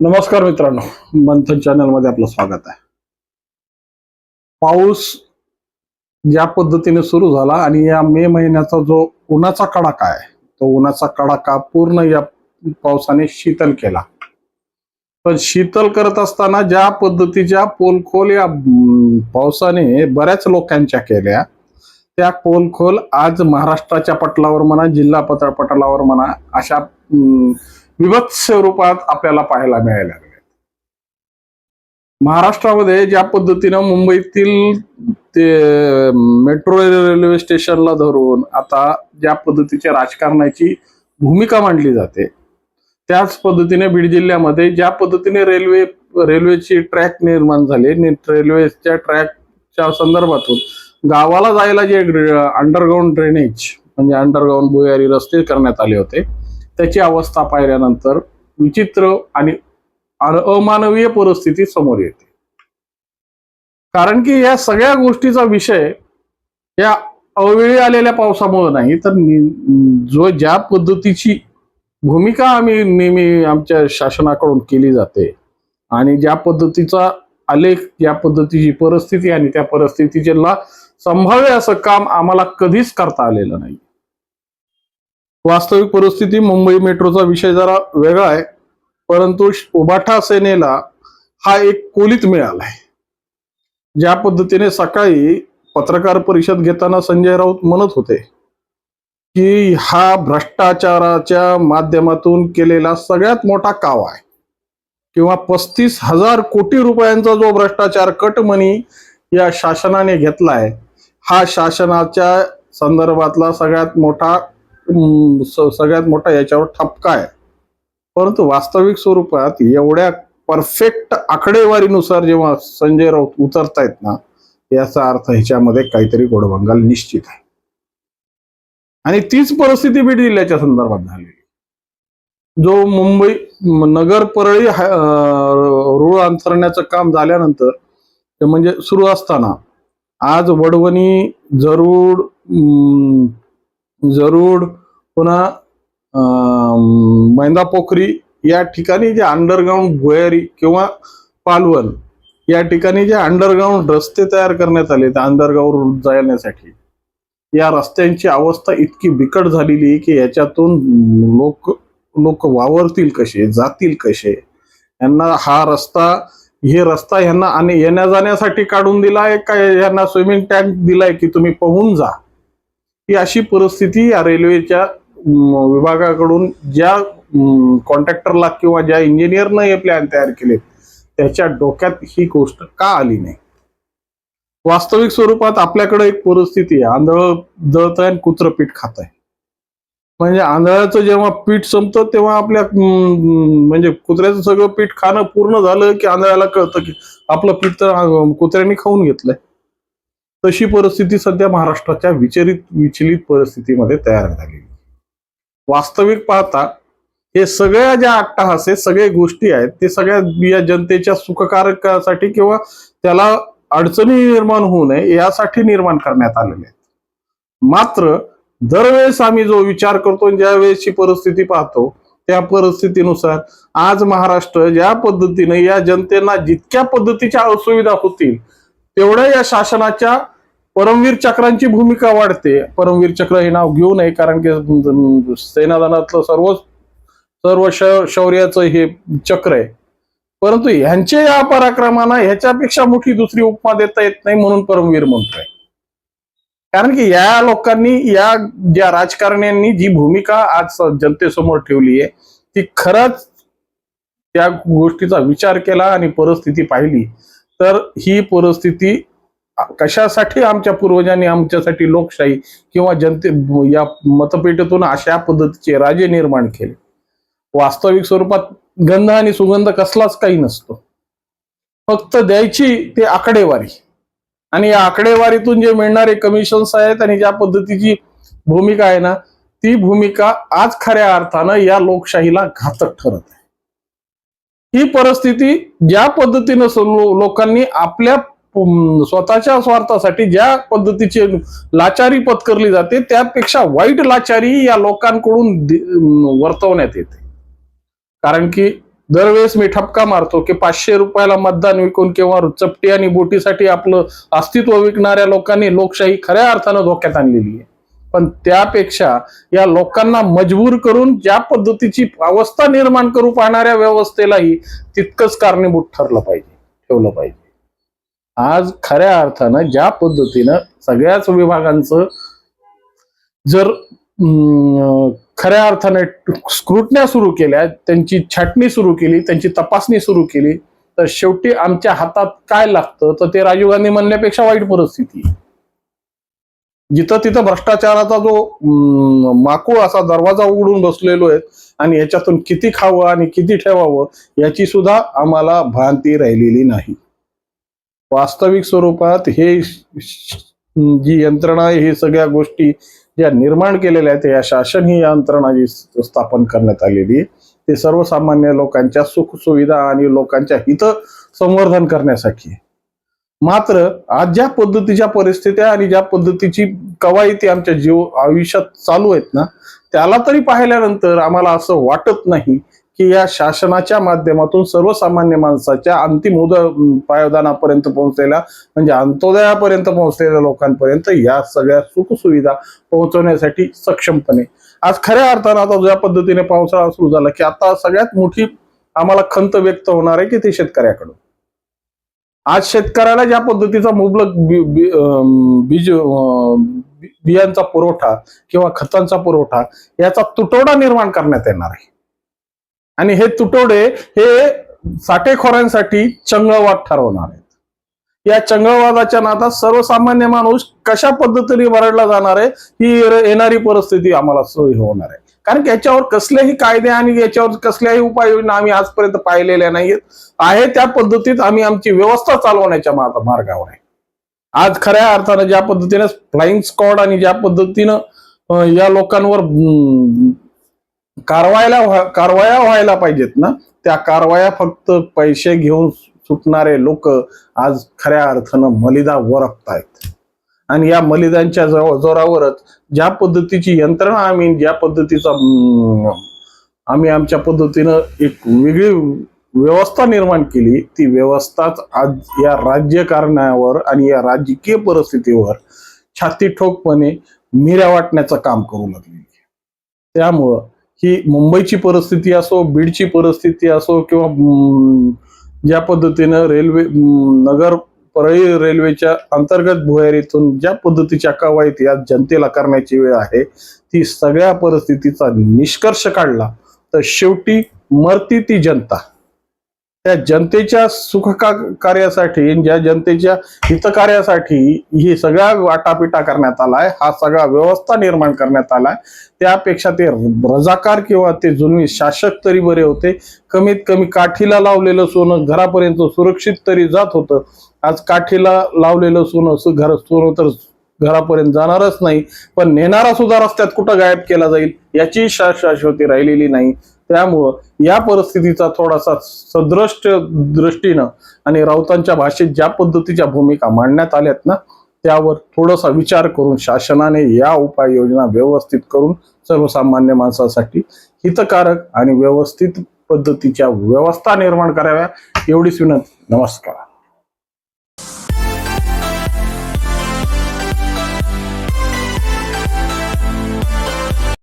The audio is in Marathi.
नमस्कार मित्रांनो मंथन चॅनलमध्ये आपलं स्वागत आहे. पाऊस ज्या पद्धतीने सुरू झाला आणि या मे महिन्याचा जो उन्हाचा कडाका आहे तो उन्हाचा कडाका पूर्ण या पावसाने शीतल केला. पण शीतल करत असताना ज्या पद्धतीच्या पोलखोल या पावसाने बऱ्याच लोकांच्या केल्या त्या पोलखोल आज महाराष्ट्राच्या पटलावर म्हणा जिल्हा पत्र पटलावर म्हणा अशा विभत्स रूपात आपल्याला पाहायला मिळायला लागले. महाराष्ट्रामध्ये ज्या पद्धतीनं मुंबईतील ते मेट्रो रेल्वे स्टेशनला धरून आता ज्या पद्धतीच्या राजकारणाची भूमिका मांडली जाते त्याच पद्धतीने बीड जिल्ह्यामध्ये ज्या पद्धतीने रेल्वे रेल्वेची ट्रॅक निर्माण झाले रेल्वेच्या ट्रॅकच्या संदर्भातून गावाला जायला जे अंडरग्राऊंड ड्रेनेज म्हणजे अंडरग्राऊंड भुयारी रस्ते करण्यात आले होते त्याची अवस्था पाहिल्यानंतर विचित्र आणि अमानवीय परिस्थिती समोर येते. कारण की या सगळ्या गोष्टीचा विषय या अवेळी आलेल्या पावसामुळे नाही तर जो ज्या पद्धतीची भूमिका आम्ही नेहमी आमच्या शासनाकडून केली जाते आणि ज्या पद्धतीचा आलेख ज्या पद्धतीची परिस्थिती आणि त्या परिस्थितीला संभाव्य असं काम आम्हाला कधीच करता आलेलं नाही. वास्तविक परिस्थिती मुंबई मेट्रोचा विषय जरा वेगळा आहे परंतु उभाठा उबाठा सेनेला हा एक कोलीत मिळालाय ज्या पद्धतीने सकाळी पत्रकार परिषद घेताना संजय राऊत म्हणत होते की हा भ्रष्टाचाराच्या माध्यमातून केलेला सगळ्यात मोठा काव आहे. किंवा पस्तीस हजार कोटी रुपयांचा जो भ्रष्टाचार कटमनी या शासनाने घेतलाय हा शासनाच्या संदर्भातला सगळ्यात मोठा सगळ्यात मोठा याच्यावर ठपका आहे. परंतु वास्तविक स्वरूपात एवढ्या परफेक्ट आकडेवारीनुसार जेव्हा संजय राऊत उतरतायत ना याचा अर्थ ह्याच्यामध्ये काहीतरी गोडबंगाल निश्चित आहे. आणि तीच परिस्थिती बीड जिल्ह्याच्या संदर्भात झाली जो मुंबई नगर परळी रूळ अंतरण्याचं काम झाल्यानंतर म्हणजे सुरू असताना आज वडवणी जरूड जरूड पुन्हा मैदा पोखरी या ठिकाणी जे अंडरग्राऊंड भुयारी किंवा पालवण या ठिकाणी जे अंडरग्राऊंड रस्ते तयार करण्यात आले त्या अंडरग्राऊंड जाण्यासाठी. या रस्त्यांची अवस्था इतकी बिकट झालेली आहे की याच्यातून लोक लोक वावरतील कसे जातील कसे? यांना हा रस्ता हे रस्ता यांना आणि येण्या जाण्यासाठी काढून दिलाय का यांना स्विमिंग टँक दिलाय की तुम्ही पोहून जा? ही अशी परिस्थिती या रेल्वेच्या विभागाकडून ज्या कॉन्ट्रॅक्टरला किंवा ज्या इंजिनियरनं हे प्लॅन तयार केले त्याच्या डोक्यात ही गोष्ट का आली नाही? वास्तविक स्वरूपात आपल्याकडे एक परिस्थिती आहे. आंधळ दळत आहे आणि कुत्र पीठ खात आहे. म्हणजे आंधळाचं जेव्हा पीठ संपतं तेव्हा आपल्या म्हणजे कुत्र्याचं सगळं पीठ खाणं पूर्ण झालं की आंधळ्याला कळतं की आपलं पीठ तर कुत्र्याने खाऊन घेतलंय. तशी परिस्थिती सध्या महाराष्ट्राच्या विचलित विचलित परिस्थितीमध्ये तयार झालेली वास्तविक पाहता हे सगळ्या ज्या अट्टहास आहेत सगळ्या गोष्टी आहेत ते सगळ्या या जनतेच्या सुखकारकासाठी किंवा त्याला अडचणी निर्माण होऊ नये यासाठी निर्माण करण्यात आलेले आहेत. मात्र दरवेळेस आम्ही जो विचार करतो आणि ज्या वेळेसची परिस्थिती पाहतो त्या परिस्थितीनुसार आज महाराष्ट्र ज्या पद्धतीने या जनतेला जितक्या पद्धतीच्या असुविधा होतील तेवढ्या या शासनाच्या परमवीर चक्रांची भूमिका वाढते. परमवीर चक्र हे नाव घेऊ नये कारण की सेनादनातलं सर्व सर्व श- शौर्याचं हे चक्र आहे. परंतु ह्यांच्या या पराक्रमांना ह्याच्यापेक्षा मोठी दुसरी उपमा देता येत नाही म्हणून परमवीर म्हणतोय. कारण की या लोकांनी या ज्या राजकारण्यांनी जी भूमिका आज जनतेसमोर ठेवली आहे ती खरंच त्या गोष्टीचा विचार केला आणि परिस्थिती पाहिली. तर ही परिस्थिती कशासाठी आमच्या पूर्वजांनी आमच्यासाठी लोकशाही किंवा जनते या मतपेटीतून अशा पद्धतीचे राजे निर्माण केले? वास्तविक स्वरूपात गंध आणि सुगंध कसलाच काही नसतो. फक्त द्यायची ते आकडेवारी. आणि या आकडेवारीतून जे मिळणारे कमिशन्स आहेत आणि ज्या पद्धतीची भूमिका आहे ना ती भूमिका आज खऱ्या अर्थानं या लोकशाहीला घातक ठरत आहे. ही परिस्थिती ज्या पद्धतीनं लोकांनी आपल्या स्वतःच्या स्वार्थासाठी ज्या पद्धतीची लाचारी पत्करली जाते त्यापेक्षा वाईट लाचारी या लोकांकडून वर्तवण्यात येते. कारण की दरवेळेस मी ठपका मारतो की पाचशे रुपयाला मतदान विकून किंवा चपटी आणि बोटीसाठी आपलं अस्तित्व विकणाऱ्या लोकांनी लोकशाही खऱ्या अर्थानं धोक्यात आणलेली आहे. पण त्यापेक्षा या लोकांना मजबूर करून ज्या पद्धतीची अवस्था निर्माण करू पाहणाऱ्या व्यवस्थेलाही तितकंच कारणीभूत ठरलं पाहिजे ठेवलं पाहिजे आज खऱ्या अर्थानं ज्या पद्धतीनं सगळ्याच विभागांचं जर अं, खऱ्या अर्थाने स्क्रुटण्या सुरू केल्या त्यांची छाटणी सुरू केली त्यांची तपासणी सुरू केली तर शेवटी आमच्या हातात काय लागतं तर ते राजीव गांधी म्हणण्यापेक्षा वाईट परिस्थिती आहे. जिथं तिथं भ्रष्टाचाराचा जो माकूळ असा दरवाजा उघडून बसलेलो आहे आणि याच्यातून किती खावं आणि किती ठेवावं याची सुद्धा आम्हाला भ्रांती राहिलेली नाही वास्तविक स्वरूपात हे जी यंत्रणा आहे हे सगळ्या गोष्टी ज्या निर्माण केलेल्या आहेत या शासन ही यंत्रणा जी स्थापन करण्यात आलेली आहे ते सर्वसामान्य लोकांच्या सुखसुविधा आणि लोकांच्या हित संवर्धन करण्यासाठी आहे. मात्र आज ज्या पद्धतीच्या परिस्थित्या आणि ज्या पद्धतीची कवायती आमच्या जीव आयुष्यात चालू आहेत ना त्याला तरी पाहिल्यानंतर आम्हाला असं वाटत नाही की या शासनाच्या माध्यमातून सर्वसामान्य माणसाच्या अंतिम उद पायोदानापर्यंत पोहोचलेल्या म्हणजे अंत्योदयापर्यंत पोहोचलेल्या लोकांपर्यंत या सगळ्या सुखसुविधा पोहोचवण्यासाठी सक्षमपणे. आज खऱ्या अर्थानं आता ज्या पद्धतीने पावसाळा सुरू झाला की आता सगळ्यात मोठी आम्हाला खंत व्यक्त होणार आहे की ते शेतकऱ्याकडून. आज शेतकऱ्याला ज्या पद्धतीचा मुबलक बी- बी- बीज बियांचा पुरवठा किंवा खतांचा पुरवठा याचा तुटवडा निर्माण करण्यात येणार आहे. आणि हे तुटवडे हे साठेखोरांसाठी चंगळवाद ठरवणार आहे. या चंगळवादाच्या नादात सर्वसामान्य माणूस कशा पद्धतीने वरडला जाणार आहे ही येणारी परिस्थिती आम्हाला सोयी होणार आहे. कारण की याच्यावर कसलेही कायदे आणि याच्यावर कसल्याही उपाययोजना आम्ही आजपर्यंत पाहिलेल्या नाहीत आहे त्या पद्धतीत आम्ही आमची व्यवस्था चालवण्याच्या मार्गावर आहे. आज खऱ्या अर्थानं ज्या पद्धतीने फ्लाइंग स्कॉड आणि ज्या पद्धतीनं या लोकांवर कारवायला कारवाया व्हायला पाहिजेत ना त्या कारवाया फक्त पैसे घेऊन सुटणारे लोक आज खऱ्या अर्थानं मलिदा वरपतायत. आणि या मलिदांच्या जोरावरच ज्या पद्धतीची यंत्रणा आम्ही ज्या पद्धतीचा आम्ही आमच्या पद्धतीनं एक वेगळी व्यवस्था निर्माण केली ती व्यवस्थाच आज या राज्यकारणावर आणि या राजकीय परिस्थितीवर छाती ठोकपणे मिऱ्या वाटण्याचं काम करू लागली. त्यामुळं ही मुंबईची परिस्थिती असो बीडची परिस्थिती असो किंवा ज्या पद्धतीनं रेल्वे नगर परळी रेल्वेच्या अंतर्गत भुयारीतून ज्या पद्धतीच्या कवायती आज जनतेला करण्याची वेळ आहे ती सगळ्या परिस्थितीचा निष्कर्ष काढला तर शेवटी मरती ती जनता. त्या जनतेच्या सुख कार्यासाठी ज्या जनतेच्या हितकार्यासाठी ही सगळ्या वाटापिटा करण्यात आलाय हा सगळा व्यवस्था निर्माण करण्यात आलाय त्यापेक्षा ते रजाकार किंवा ते जुने शासक तरी बरे होते. कमीत कमी काठीला लावलेलं सोनं घरापर्यंत सुरक्षित तरी जात होतं. आज काठीला लावलेलं सोनं घर सोनं तर घरापर्यंत जाणारच नाही पण नेणारा सुद्धा रस्त्यात कुठं गायब केला जाईल याची शाश्वती राहिलेली नाही. त्यामुळं या परिस्थितीचा थोडासा सदृष्ट दृष्टीनं आणि राऊतांच्या भाषेत ज्या पद्धतीच्या भूमिका मांडण्यात आल्यात ना त्यावर थोडासा विचार करून शासनाने या उपाययोजना व्यवस्थित करून सर्वसामान्य माणसासाठी हितकारक आणि व्यवस्थित पद्धतीच्या व्यवस्था निर्माण कराव्या एवढीच विनंती. नमस्कार.